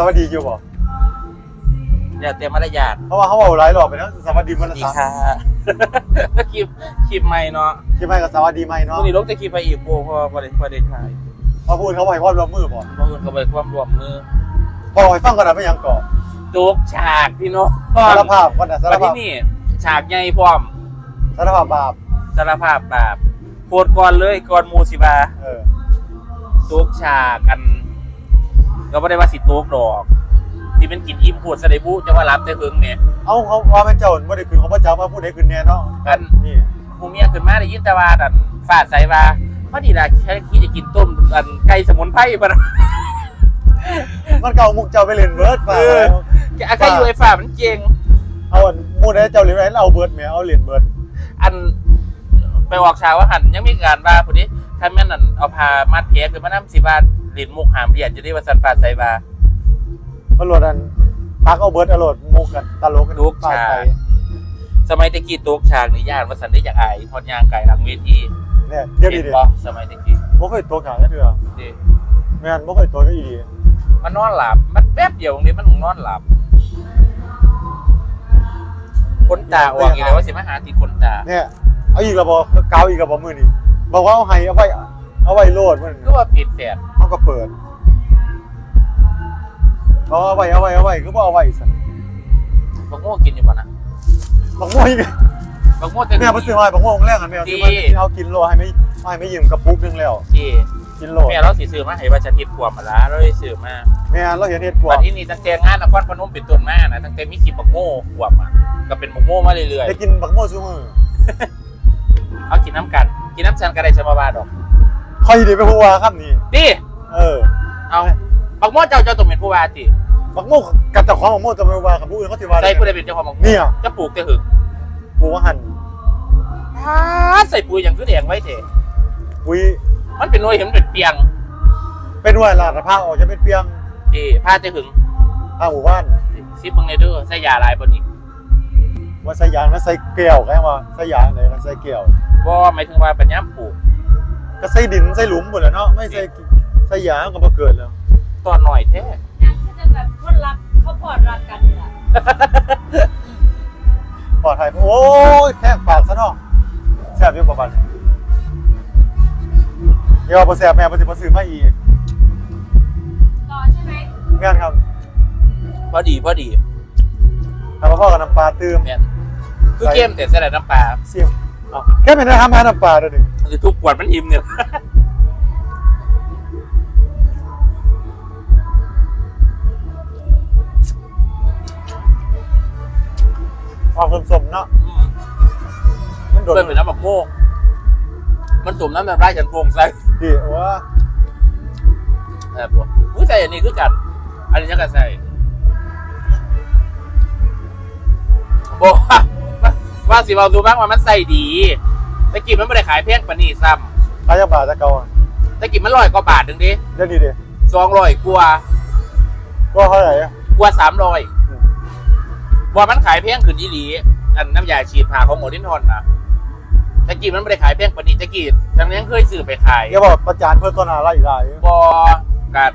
สวัสดีอยู่บ่อย่าเตรียมมารยาทเพราะว่าเขาเอาหลายรอบไปแล้วสวัสดีมันละดีสามค่ะ คลิปคลิปใหม่เนาะคิดไปกับสวัสดีไหมพเนาะรุ่งนี้ลงแต่คลิปไปอีกโบเพราะว่าประเด็นประเด็นถ่ายพอพูดเขาไปความร่วมมือบ่เพราะอื่นเขาไปความรวมมือพอให้ฟังก่อนนะไม่ยังก่อตุกฉากพี่น้องสารภาพก่อนนะสารมาภาที่พนี่ฉากใหญ่พร้อมสารภาพบาปสารภาพบาปโคตรก่อนเลยก่อนหมูสิบา เออตุกฉากกัน ก็ไม่ได้ว่าสิตุกดอก ที่เป็นกินอิ่มพูดสะไดบุจะว่ารับแต่เพิงเนี่ย เอาเขาว่าเป็นเจ้าไม่ได้คืนของพระเจ้ามาพูดให้คืนแน่เนาะกัน นี่หมูเมียขึ้นมาได้ยินแต่ว่าดันฟาดใส่ว่าพอดีนะแค่ขี้จะกินต้มอันไก่สมุนไพรปะนะมันเก่ามุกเจ้าไปเล่นเบิร์ดฝ่าเออแกไก่ยูไอฟ้ามันเก่งเอาอันมูได้เจ้าเล่นไว้แล้วเอาเบิร์ดแหมเอาเล่นเบิร์ดอันไปออกชาวว่าหันยังมีการว่าพอดีถ้าแม่นอั่นเอาพามัดเพคือมานํสิว่าเหรียญมุกหามเหรียญจะได้ว่าสันฟาดใส่ว่าตำรวจอันพักเอาเบิร์ดเอาโหลดมุกกันตลกกันลูกปาชาใส่ยสมัยตะกี้โต๊กฉากนี่ญาติว่าสันได้จากอายทอดยางไก่หลังเวทีเนี่ยเดี๋ยวดีเห็นเดี๋ยบ่วสมัยตะกี้บ่เคยตัวขาวแค่เถื่อดิแม่นบ่เคยตัวก็อีดีมันนอนหลับ มันแป๊บเดียวตรงนี้มันนอนหลับคนตาออกอีกแล้วว่าสิมาหาติดคนตาเนี่ยเอาอีกระบอกเกาอีกระบอกมือนี่บอกว่าเอาไห้เอาไว้เอาไว้โหลดมันก็ว่าปิดแฝด เขาก็เปิดเอาเอาไว้เอาไว้เอาไว้ก็บ่เอาไว้สั่นบักโม่กินอยู่ป่ะนะบักม่วงอีกบักโม่แต่แม่ไปซื้อมาให้บักม่วงแรกกันแม่ซื้อมาดีเอากินโลให้ไม่ให้ไม่ยืมกระปุกนึงแล้ว ที่กินโลแม่เราสิซื้อมาให้ว่าจะทิพย์ขวบมาละเราได้ซื้อมาแม่เราเห็นเห็ดกว่าบัดที่นี่ตั้งแต่งานนครพนมเป็นต้นมานะตั้งแต่มีคลิปบักโม่ขวบอะก็เป็นบักโม่มาเรื่อยได้กินบักม่วงซุมือๆเอากินน้ำกันกินน้ำชันก็ได้ชมาบาดอกคอยดีไปพูดว่าครับนี่ดิ เออเอาบักโม่เจ้าเจ้าต้องเป็นผู้ว่าติบักม่วงกับเจ้าของบักม่วงจะไปว่ากับผู้อื่นเขาสิว่าใส่ผู้ใดเป็นเจ้าของบักโม่เนี่ยจะปลูกจะหึงกูว่าหันฮาดใส่ปุ๋ยอย่างคือแดงไว้เถอะอุ้ยมันเป็นหน่วยเห็นเป็นเปียงเป็นว่าลาดผ้าออกจะเป็นเปียงที่ผ้าจะหึงทางหมู่บ้านซิปบังในเด้อใส่ยาหลายบนนี้ว่าใส่ยางแล้วใส่แก้วแค่ว่าใส่ยางไหนแล้วใส่แก้วบ่หมายถึงว่าปัญญามปลูกก็ใส่ดินใส่หลุมหมดแล้วเนาะไม่ใส่ใส่ยางก็มาเกิดแล้ว ตอนหน่อยแท้นั่นก็จะแบบคนรักเขาพอดรักกันนี่แหละปลอดภัยโอ้ยแทกปากซะเนาะแสบอยู่ประมาณเดี๋ยวพอแสบแม่พอสิมาซื้อมาอีกรอใช่ไหมงานครับพอดีพอดีทำมาพ่อกับน้ำปลาตื้มแม่นคือเกมแต่ใส่แต่น้ำปลาเสียมเอาแค่เป็นได้ทำมาน้ำปลาเดี๋ยวนี้มันจะทุกขวดมันหิมเนี่ย ออกสมๆเนาะมันโดเปินดเป็นน้ำบักโม่มันตุ่มน้ำมันไร้ฉันโปร่งใสดีว่าเออพวกอุ้ยใส่อันนี้คือกันอันนี้ยังกันใส่บอกว่าว่าสิเราดูบ้างว่ามันใส่ดีตะกี้มันไม่ได้ขายแพงปานนี้ซ้ขายยาบาทจะเก่าอะำตะกี้มันร้อยกว่าบาทหนึ่งดิเดี๋ยวดีดิสองร้อยกว่าก็เท่าไหร่อะกว่าสามร้อย ว่ามันขายแพงขึ้นยี่หลี อันน้ำยาฉีดผ่าของหมอดินทอนนะตะกี้มันไม่ได้ขายแพงปานนี้ตะกี้ฉันยังเคยซื้อไปขายอย่าบอกประจานเพื่อนต้นอะไรอีกได้บอกัด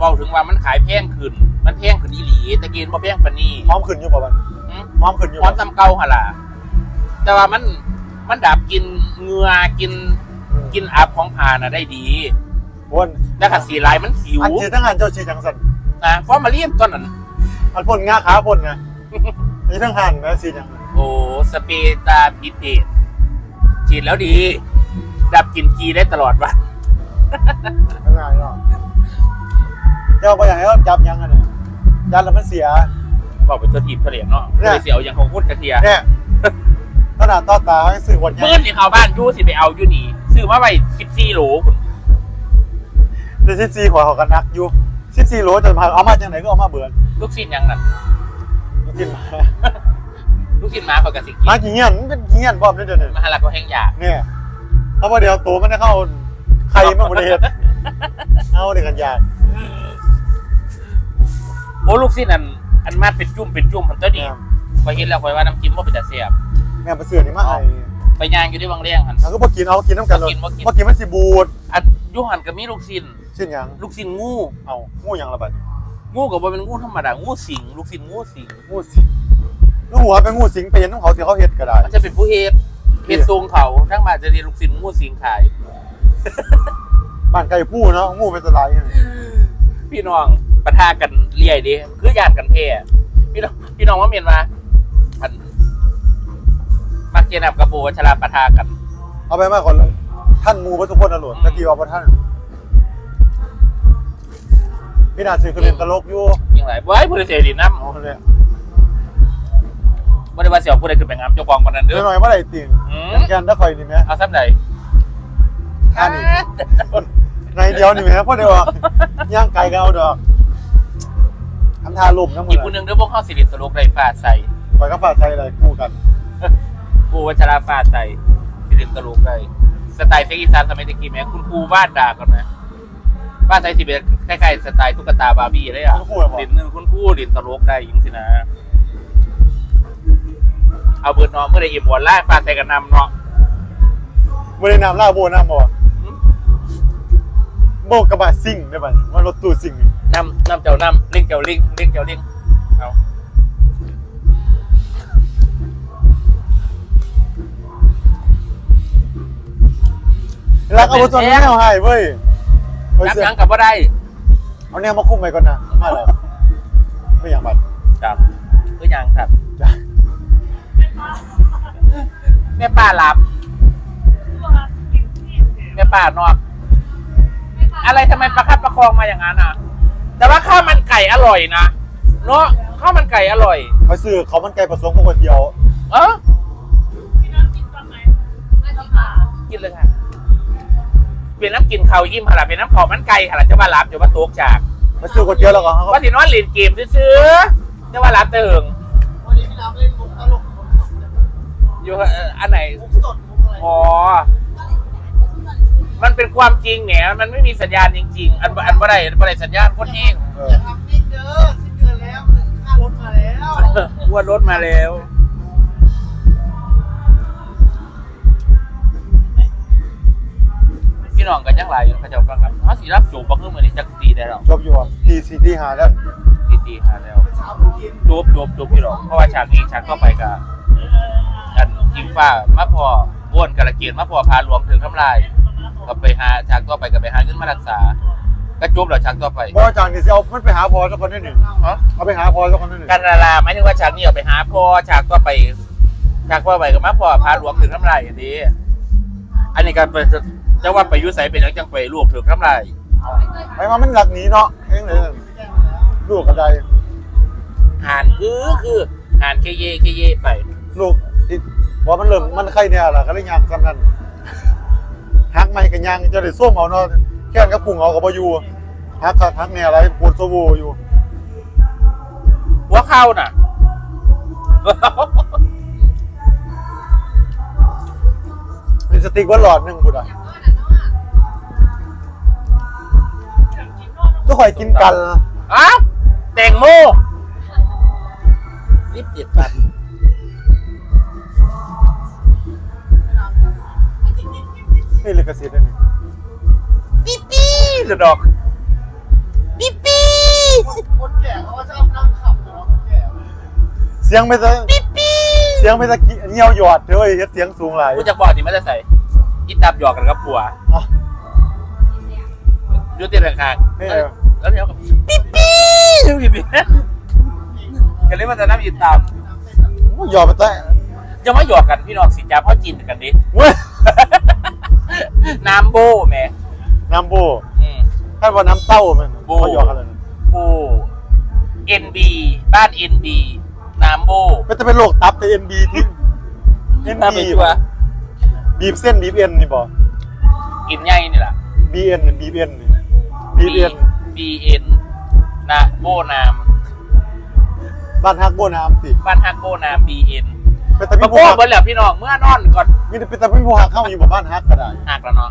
บอกถึงว่ามันขายแพงขึ้น มันแพงขึ้นยี่หลีตะกี้มันบ่แพงปานนี้พร้อมขึ้นอยู่ป่ะมันอืมพร้อมขึ้นอยู่พร้อป่ะมซ้ำเก่าหนล่ะแต่ว่ามันมันดับกินเหงือกินกินอับของผ่าน่ะได้ดีวนแล้วขัดสีลายมันหิวอันจีทั้งงานเจ้าชีจังสันนะฟอร์มาเลียมตอนนั้นอันพ่นงาขาพ่นไงอั นนี้ทั้งหันนะสีจังโอ้สเปตาพิเดตฉีดแล้วดี ดับกลินกีได้ตลอดวันทั้งงานเนาะเจ้าไปอย่างนี้จับยังไงเนี่ยยันแล้วมันเสีย บอกเป็นตัวทีบเฉลี่ยเนาะเนี่ย ไม่ได้เสียวอย่างของพุทธกระเทียเนี่ยขนาดต่อตาให้สื่อวันยัมื่นสิเขาบ้านยู่สิไปเอาอยู่นี่ซื้อมาไปสิบสี่โหลคุณในซิซีหัวเขากันนักอยู่ซิซีโลจะมาเอามาจากไหนก็เอามาเบื่อลูกชิ้นยังนั่น กินมาลูกชิ้นหมาเขากระสิกินมากี่เงี้ยนมันเป็นกี่เงี้ยนบอมได้เดือนหนึ่งมหาลักก็แห้งยากเนี่ยเอามาเดี๋ยวตัวมันได้เข้าใครมาบริเหตุเอาเด็กกันยากโอ้ลูกชิ้นอันอันมาเป็นจุ่มเป็นจุ่มผมตัวดีเนี่ยพอเห็นแล้วคอยว่าน้ำจิ้มว่าเป็นแต่เสียบเนี่ยไปเสือนี่มาให้ไปย่างอยู่ที่บางเลี้ยงหันแล้วก็พอกินเอากินน้ำกันเลยบ่กินบ่กินพอกินมันสิบูดอันอยูหันก็มีลูกชิ้นชิ้นหยังลูกชิ้นงูเอางูหยังระบาด งูกับว่าเป็นงูธรรมดางูสิงลูกสิงงูสิงงูสิงลูกหัวเป็นงูสิงไปเห็นของเขาที่เขาเฮ็ดก็ได้มันจะเป็นผู้เฮ็ดเฮ็ดทรงเขาทั้งมาจะเรียนลูกสิงงูสิงขาย บ้านไก่ผู้เนาะงูเป็นสไลด์พี่น้องปะทะกันเลี่ยดิคือญาติกันแท้พี่น้องพี่น้องว่าเมียนมาอันมักเจนับกับโบวัชราปะทะกัน เอาไปมากก่อนเลยท่านงูพระทุกคนอรรถตะกี้ว่าพระท่าน พี่นาซื้อคือเล่นตลกอยู่ยังไงเว้ยผู้ใดเสียดีน้เอาเลยำบ่ได้ว่าเสียวผู้ใดขึ้นไปงามเจ้าของคนนั้นเดี๋เด้ยวอหน่อยเมื่อไหร่ติ่งอืมแกนได้คอยนี่ไหมเอาซ้ำใดท่านี่ในเดียวนี่ไหมเพราะเดี๋ยวย่างไก่ก็เอาดอกทำทาลมน้ำมือีกอผู้หนึงเด้อพวกเข้าสิริตลกได้ฟาดใส่ปล่อยก็ฝาดใจอะไรคู่กันโบวัชราฟาดใส่สิริตลกได้สไตล์เซ็กอีสานสมัยตะกี้แม่คุณครูวาดด่าก่อนนะ วาดใส่สิเป็นคล้ายๆสไตล์ตุ๊กตาบาร์บี้เลยอะคุณครูเหรอ ดินหนึ่งคุณครูดินตลกได้ยิงสินะ เอาเบิร์ดน้องเมื่อได้อิ่มบอลล่าฟาดใส่กันนำเนาะบริน้ำล่าโบน้ำบ่โบกระบะซิ่งได้ป่ะว่ารถตู้ซิ่งนี่นำนำเจ้านำลิงเจ้าลิงลิงเจ้าลิงเอารักเอารถตัวนี้แนวให้เว้ย เอานับเสื้อยังกับว่าได้เอาแนวมาคุ้มไปก่อนนะมาแล้วไม่อยากบัดจับเพื่อยังครับจ้ะแม่ป้าหลับแม่ป้านอกอะไรทำไมประคับประคองมาอย่างนั้นอะ แต่ว่าข้าวมันไก่อร่อยนะเนาะข้าวมันไก่อร่อยไปซื้อเขาวมันไก่ผสมกับก๋วยเตี๋ยว เออพี่น้องกินตอนไหนไม่ต้องผ่ากินเลยค่ะ เป็นน้ำกินข้าวอิ่มหละเป็นน้ำข้าวมันไก่หละจะว่ารับจะว่าโต๊กจากไปซื้อก๋วยเตี๋ยวแล้วก็เขาก็ว่าสินอนเล่นเกมซื้อๆจะว่ารับเติงวันนี้พี่น้ำเล่นมุกตลกมุกสดเลยอยู่เอ่ออันไหน มุกสดมุกอะไรอ๋อ มันเป็นความจริงเนี่ยมันไม่มีสัญญาณจริง ๆ อันอันบ่ได้บ่ได้สัญญาณโคตรเองเออย่าอทำนิ่งเด้อสิ้นเดือนแล้วถึงค่ารถมาแล้ว ว่ารถมาแล้ว น้องกันยังหลายอยู่เขาเจะฟังครับเขาสีรับจูบบังคือมือนี้จักตีได้แล้วจบอยู่อะตีสี่ตีห้าแล้วตีตีหาแล้วเช้าผมกินจูบจูบจูบพี่น้องเพราะว่าฉากนี้ฉากเข้าไปกับอันกิงฟ้ามาพอบ้วนกระเกียนมาพอพาหลวงถึงทำลายก็ไปหาฉากต่อไปก็ไปหาเงินมารักษาก็จูบแล้วฉากต่อไปบอจางนี่สิเอามันไปหาพอสักคนนิดหนึ่งฮะเอาไปหาพอสักคนนิดหนึ่งกันนาราหมายถึงว่าฉากนี้เอาไปหาพ่อฉากต่อไปฉากต่อไปก็มาพอพาหลวงถึงทำลายอย่างนี้อันนี้ก็เป็น จะว่าไปอยุใสเป็นหยังจังไปลูกถึงทำลายไปมามันหลักหนีเนาะเองเลยลูกกระไดหานคือคือหานเคเยเคเยไปลูกติดว่ามันเริ่มมันไข่เนี่ยล่ะก็เลยยางซ้ำนั้นฮักไม่กันยางจะได้ส้มเอาเนาะแค่นกับปุ่งเอากับบ่อยู่ฮักคักฮักเนี่ยอะไรปวดโซโวอยู่หัวเข้าน่ะ มีสติ๊กว่าหลอดหนึ่งบุดอะ ทุกคนกินกันอ้าวแตงโมรีบเจ็ดปันนี่เลยกระสิทธิ์อันนี้ปี้ปี้จะดอกปี้ปี้คนแก่เขาก็ชอบนั่งขับเนาะคนแก่เสียงไม่ตะเสียงไม่ตะกี้เงี้ยวหยอดเฮ้ยเฮ็ดเสียงสูงหลายกูจะบอกนี่มันจะใส่อีตับหยอกกันกับผัวอะอยุติเรื่องข้างเออ แล้วเดี๋ยวกับปี้ปี้อยังไงกันเลยมันจะน้ำอีตับหยอดไปแต่จะมาหยอกกันพี่น้องสิจ้าพ่อจีนกันดิเว้ยน้ำโบแหม่น้ำโบอืมถ้าว่าน้ำเต้ามันโบเขาหยอกกันเลยโบเอ็นบีบ้านเอ็นบีน้ำโบก็จะเป็นโรคตับแต่เอ็นบีที่เอ็นถ้าไปบีชัวร์บีบเส้นบีบเอ็นนี่บ่กินใหญ่นี่แหละบีเอ็นบีบเอ็นนี่บีบเอ็น บีเอ็นนะโบน้บ้านฮักโบน้ำสิำบ้านฮักโบน้ำบีเอ็นเป็นตะมามีโบผู้ฮักเบิร์แล้วพี่น้องเมื่อนอนก่อนมีแต่เป็นตะมีผู้ฮักเข้าอยู่บ่บ้านฮักก็ได้ หักแล้วเนาะ